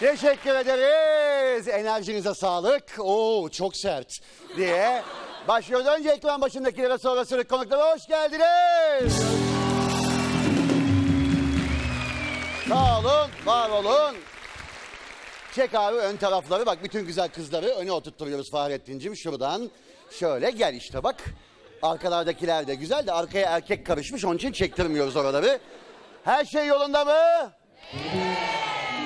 Teşekkür ederiz. Enerjinize sağlık. Oo çok sert diye. Başlıyoruz. Önce ekran başındakilere sonra sürük konuklara hoş geldiniz. Sağ olun, var olun. Çek abi ön tarafları. Bak bütün güzel kızları öne oturtturuyoruz Fahrettin'cim. Şuradan şöyle gel işte bak. Arkalardakiler de güzel de arkaya erkek karışmış. Onun için çektirmiyoruz oraları. Her şey yolunda mı?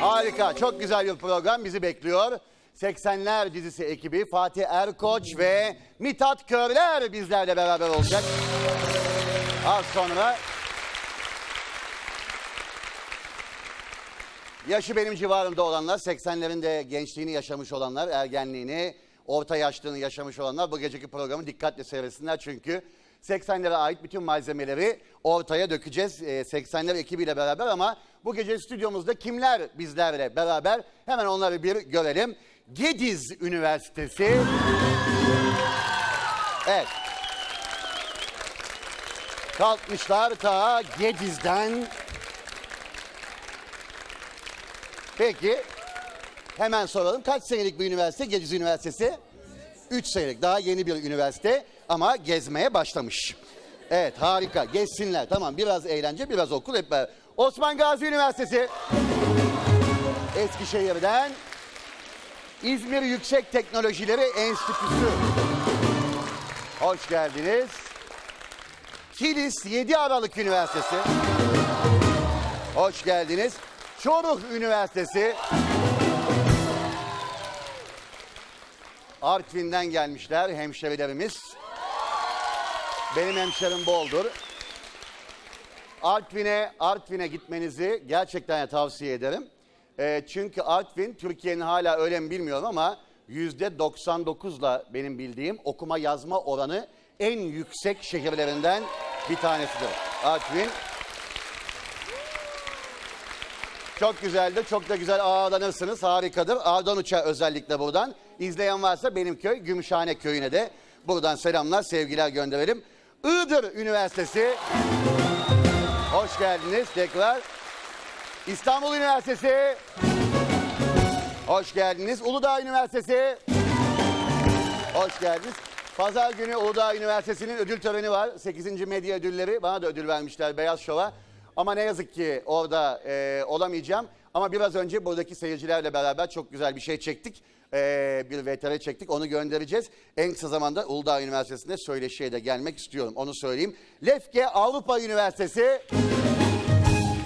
Harika. Çok güzel bir program bizi bekliyor. 80'ler dizisi ekibi Fatih Erkoç ve Mithat Körler bizlerle beraber olacak. Az sonra Yaşı benim civarımda olanlar, 80'lerin de gençliğini yaşamış olanlar, ergenliğini, orta yaşlılığını yaşamış olanlar bu geceki programı dikkatle seyretsinler. Çünkü 80'lere ait bütün malzemeleri ortaya dökeceğiz ee, 80'ler ekibiyle beraber ama bu gece stüdyomuzda kimler bizlerle beraber hemen onları bir görelim. Gediz Üniversitesi. Evet. Kalkmışlar ta Gediz'den Peki. Hemen soralım. Kaç senelik bir üniversite? Gediz Üniversitesi? 3 senelik. Daha yeni bir üniversite ama gezmeye başlamış. Evet harika. Gezsinler. Tamam biraz eğlence, biraz okul hep beraber. Osman Gazi Üniversitesi. Eskişehir'den İzmir Yüksek Teknolojileri Enstitüsü. Hoş geldiniz. Kilis 7 Aralık Üniversitesi. Hoş geldiniz. Çoruh Üniversitesi. Artvin'den gelmişler hemşerilerimiz. Benim hemşerim boldur. Artvin'e Artvin'e gitmenizi gerçekten tavsiye ederim. Ee, çünkü Artvin Türkiye'nin hala öyle mi bilmiyorum ama yüzde 99'la benim bildiğim okuma yazma oranı en yüksek şehirlerinden bir tanesidir. Artvin Çok güzeldir. Çok da güzel ağırlanırsınız. Harikadır. Ağdan uçağı özellikle buradan. İzleyen varsa benim köy Gümüşhane köyüne de buradan selamlar, sevgiler gönderelim. Iğdır Üniversitesi. Hoş geldiniz tekrar. İstanbul Üniversitesi. Hoş geldiniz. Uludağ Üniversitesi. Hoş geldiniz. Pazar günü Uludağ Üniversitesi'nin ödül töreni var. 8. Medya Ödülleri. Bana da ödül vermişler Beyaz Şov'a. Ama ne yazık ki orada e, olamayacağım. Ama biraz önce buradaki seyircilerle beraber çok güzel bir şey çektik. E, bir VTR çektik. Onu göndereceğiz. En kısa zamanda Uludağ Üniversitesi'nde söyleşiye de gelmek istiyorum. Onu söyleyeyim. Lefke Avrupa Üniversitesi.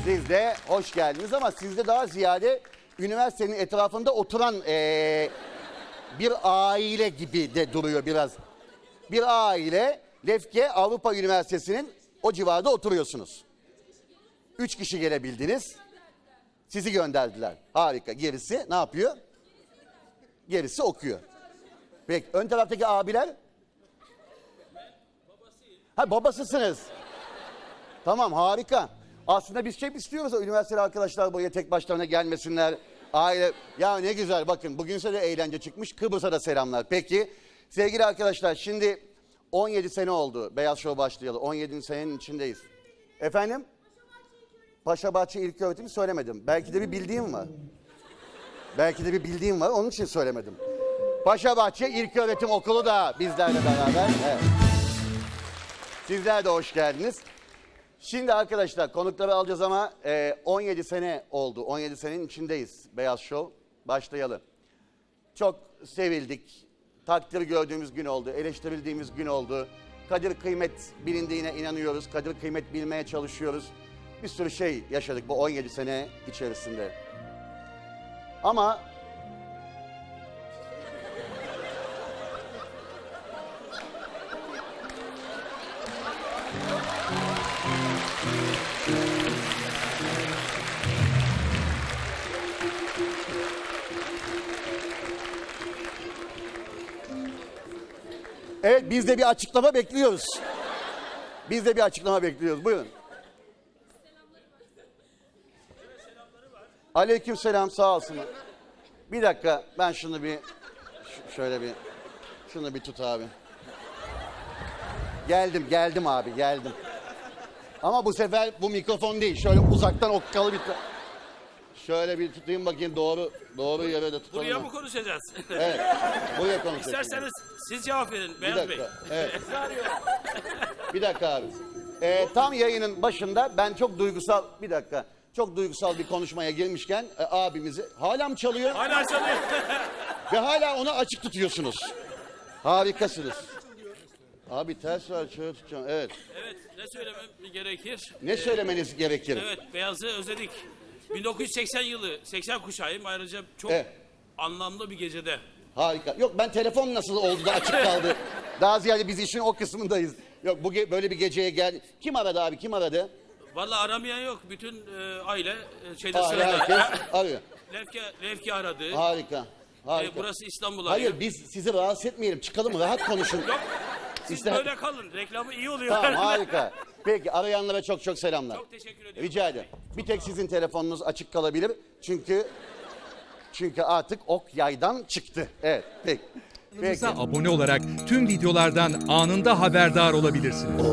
Siz de hoş geldiniz ama sizde daha ziyade üniversitenin etrafında oturan e, bir aile gibi de duruyor biraz. Bir aile Lefke Avrupa Üniversitesi'nin o civarda oturuyorsunuz. Üç kişi gelebildiniz. Sizi gönderdiler. Harika. Gerisi ne yapıyor? Gerisi okuyor. Peki ön taraftaki abiler? Ha babasısınız. Tamam harika. Aslında biz şey istiyoruz. Üniversiteli arkadaşlar buraya tek başlarına gelmesinler. Aile ya ne güzel bakın bugünse de eğlence çıkmış. Kıbrıs'a da selamlar. Peki sevgili arkadaşlar şimdi 17 sene oldu Beyaz Show başlayalı. 17 senenin içindeyiz. Efendim? Paşabahçe İlköğretim'i söylemedim. Belki de bir bildiğim var. Belki de bir bildiğim var. Onun için söylemedim. Paşabahçe İlköğretim Okulu da bizlerle beraber. Evet. Sizler de hoş geldiniz. Şimdi arkadaşlar konukları alacağız ama e, 17 sene oldu. 17 senenin içindeyiz Beyaz Show. Başlayalım. Çok sevildik. Takdir gördüğümüz gün oldu. Eleştirildiğimiz gün oldu. Kadir kıymet bilindiğine inanıyoruz. Kadir kıymet bilmeye çalışıyoruz. Bir sürü şey yaşadık bu 17 sene içerisinde. Ama Evet biz de bir açıklama bekliyoruz. Biz de bir açıklama bekliyoruz. Buyurun. Aleyküm selam sağ olsunlar. Bir dakika ben şunu bir şöyle bir şunu bir tut abi. Geldim geldim abi geldim. Ama bu sefer bu mikrofon değil. Şöyle uzaktan okkalı bir... Şöyle bir tutayım bakayım doğru doğru yere de tutalım. Buraya mı konuşacağız? Evet. Buraya konuşacağız. İsterseniz siz cevap verin Beyaz Bey. Evet. bir dakika abi. Ee, tam yayının başında ben çok duygusal bir dakika. Çok duygusal bir konuşmaya girmişken e, abimizi hala mı çalıyor Hala çalıyor. ve hala onu açık tutuyorsunuz. Harikasınız. Abi ters var şöyle tutacağım. Evet. evet ne söylemem gerekir? Ne söylemeniz gerekir? Evet Beyaz'ı özledik. 1980 yılı 80 kuşağıyım ayrıca çok Evet. anlamlı bir gecede. Harika. Yok ben telefon nasıl oldu da açık kaldı. Daha ziyade biz işin o kısmındayız. Yok bu ge- böyle bir geceye gel. Kim aradı abi? Kim aradı? Vallahi aramayan yok. Bütün e, aile e, şeyde Aa, sırada. herkes arıyor. Lefke, Lefke aradı. Harika. E, Harika. burası İstanbul Hayır arıyor. biz sizi rahatsız etmeyelim. Çıkalım rahat konuşun. Yok. Siz İster- böyle kalın. Reklamı iyi oluyor. Tamam harika. Peki arayanlara çok çok selamlar. Çok teşekkür ediyorum. Rica ederim. Bir tek sizin telefonunuz açık kalabilir. Çünkü çünkü artık ok yaydan çıktı. Evet peki. Peki. Abone olarak tüm videolardan anında haberdar olabilirsiniz.